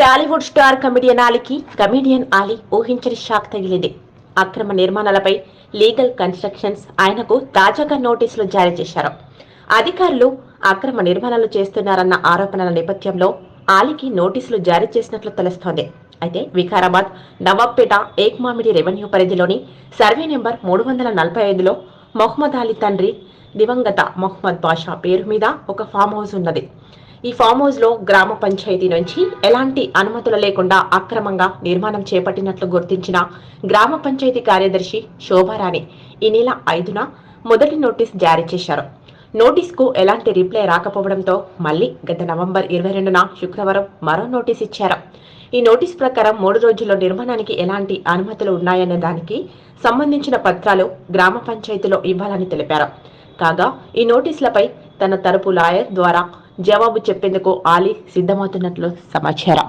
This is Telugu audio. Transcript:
టాలీవుడ్ స్టార్ కమెడియన్ ఆలీకి కమెడియన్ ఆలీ ఊహించని షాక్ తగిలింది. అక్రమ నిర్మాణాలపై లీగల్ కన్స్ట్రక్షన్స్ ఆయనకు తాజాగా నోటీసులు జారీ చేశారు. అధికారులు అక్రమ నిర్మాణాలు చేస్తున్నారన్న ఆరోపణల నేపథ్యంలో ఆలీకి నోటీసులు జారీ చేసినట్లు తెలుస్తోంది. అయితే వికారాబాద్ నవాబ్పేట ఏక్మామిడి రెవెన్యూ పరిధిలోని సర్వే నెంబర్ మూడు వందల నలభై ఐదులో మొహమ్మద్ అలీ తండ్రి దివంగత మొహమ్మద్ బాషా పేరు మీద ఒక ఫామ్ హౌస్ ఉన్నది. ఈ ఫామ్ హౌస్లో గ్రామ పంచాయతీ నుంచి ఎలాంటి అనుమతులు లేకుండా అక్రమంగా నిర్మాణం చేపట్టినట్లు గుర్తించిన గ్రామ పంచాయతీ కార్యదర్శి శోభారాణి ఈ నెల ఐదున మొదటి నోటీస్ జారీ చేశారు. నోటీస్కు ఎలాంటి రిప్లై రాకపోవడంతో మళ్ళీ గత నవంబర్ ఇరవై రెండున శుక్రవారం మరో నోటీస్ ఇచ్చారు. ఈ నోటీస్ ప్రకారం మూడు రోజుల్లో నిర్మాణానికి ఎలాంటి అనుమతులు ఉన్నాయనే దానికి సంబంధించిన పత్రాలు గ్రామ పంచాయతీలో ఇవ్వాలని తెలిపారు. కాగా ఈ నోటీసులపై తన తరపు లాయర్ ద్వారా జవాబు చెప్పేందుకు ఆలీ సిద్ధమవుతున్నట్లు సమాచారం.